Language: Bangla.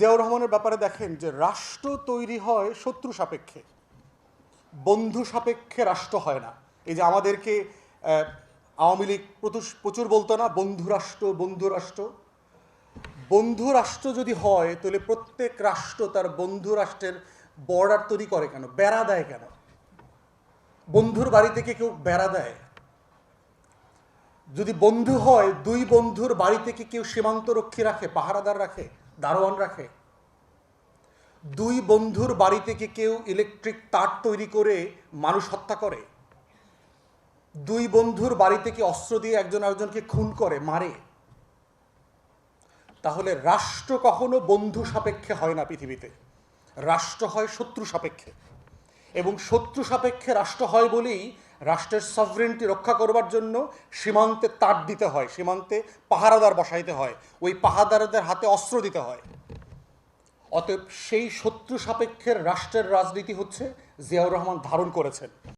জিয়াউর রহমানের ব্যাপারে দেখেন যে রাষ্ট্র তৈরি হয় শত্রু সাপেক্ষে, বন্ধু সাপেক্ষে রাষ্ট্র হয় না। এই যে আমাদেরকে আওয়ামী লীগ প্রচুর- প্রচুর বলতো না, বন্ধু রাষ্ট্র বন্ধু রাষ্ট্র। বন্ধু রাষ্ট্র যদি হয়, তাহলে প্রত্যেক রাষ্ট্র তার বন্ধু রাষ্ট্রের বর্ডার তৈরি করে কেন? বেড়া দেয় কেন? বন্ধুর বাড়ি থেকে কেউ বেড়া দেয়? যদি বন্ধু হয়, দুই বন্ধুর বাড়ি থেকে কেউ সীমান্ত রক্ষী রাখে, পাহারাদার রাখে, দারোয়ান রাখে? দুই বন্ধুর বাড়ি থেকে কেউ ইলেকট্রিক তার তৈরি করে, মানুষ হত্যা করে? দুই বন্ধুর বাড়ি থেকে অস্ত্র দিয়ে একজন আরেকজনকে খুন করে, মারে? তাহলে রাষ্ট্র কখনো বন্ধু সাপেক্ষে হয় না পৃথিবীতে। রাষ্ট্র হয় শত্রু সাপেক্ষে। এবং শত্রু সাপেক্ষে রাষ্ট্র হয় বলেই রাষ্ট্রের সভরেন্টি রক্ষা করবার জন্য সীমান্তে তার দিতে হয়, সীমান্তে পাহারাদার বসাইতে হয়, ওই পাহারাদারদের হাতে অস্ত্র দিতে হয়। অতএব সেই শত্রু সাপেক্ষের রাষ্ট্রের রাজনীতি হচ্ছে জিয়াউর রহমান ধারণ করেছেন।